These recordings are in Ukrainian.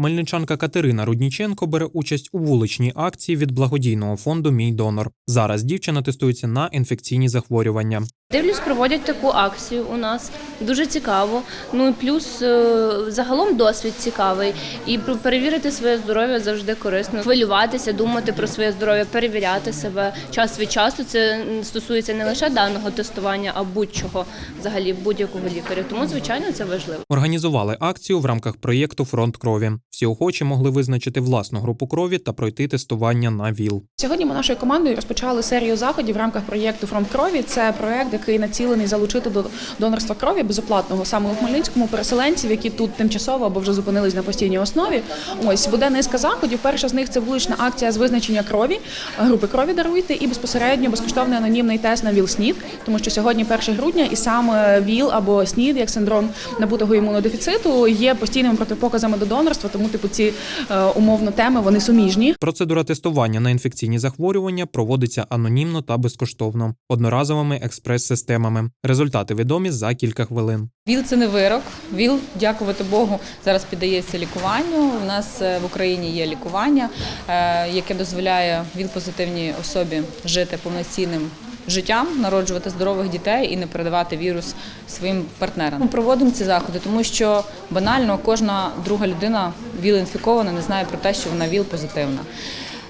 Мельничанка Катерина Рудніченко бере участь у вуличній акції від благодійного фонду Мій донор. Зараз дівчина тестується на інфекційні захворювання. Дивлюсь, проводять таку акцію у нас. Дуже цікаво. Ну і плюс е, загалом досвід цікавий. І перевірити своє здоров'я завжди корисно. Хвилюватися, думати про своє здоров'я, перевіряти себе час від часу. Це стосується не лише даного тестування, а будь-чого взагалі будь-якого лікаря. Тому, звичайно, це важливо. Організували акцію в рамках проєкту Фронт крові. Всі охочі могли визначити власну групу крові та пройти тестування на ВІЛ. Сьогодні ми нашою командою розпочали серію заходів в рамках проєкту Фронт крові. Це проєкт, який націлений залучити до донорства крові безоплатного саме у Хмельницькому переселенців, які тут тимчасово або вже зупинились на постійній основі. Ось буде низка заходів. Перша з них це вулична акція з визначення крові, групи крові даруйте і безпосередньо безкоштовний анонімний тест на ВІЛ-СНІД, тому що сьогодні 1 грудня і саме ВІЛ або СНІД, як синдром набутого імунодефіциту, є постійними протипоказами до донорства. Тому типу ці е, умовно теми вони суміжні. Процедура тестування на інфекційні захворювання проводиться анонімно та безкоштовно, одноразовими експрес-системами. Результати відомі за кілька хвилин. ВІЛ це не вирок. ВІЛ, дякувати Богу, зараз піддається лікуванню. У нас е, в Україні є лікування, е, яке дозволяє ВІЛ-позитивній особі жити повноцінним життям, народжувати здорових дітей і не передавати вірус своїм партнерам. Ми проводимо ці заходи, тому що банально кожна друга людина ВІЛ-інфікована не знає про те, що вона ВІЛ-позитивна.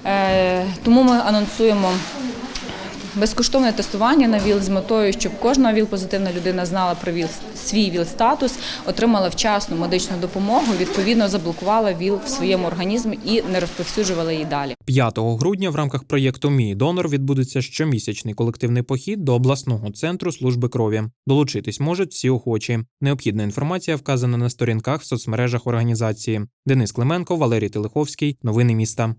Е, Тому ми анонсуємо Безкоштовне тестування на ВІЛ з метою, щоб кожна ВІЛ-позитивна людина знала про ВІЛ, свій ВІЛ-статус, отримала вчасну медичну допомогу, відповідно заблокувала ВІЛ в своєму організмі і не розповсюджувала її далі. 5 грудня в рамках проєкту Мій донор відбудеться щомісячний колективний похід до обласного центру служби крові. Долучитись можуть всі охочі. Необхідна інформація вказана на сторінках в соцмережах організації. Денис Клименко, Валерій Телеховський. Новини міста.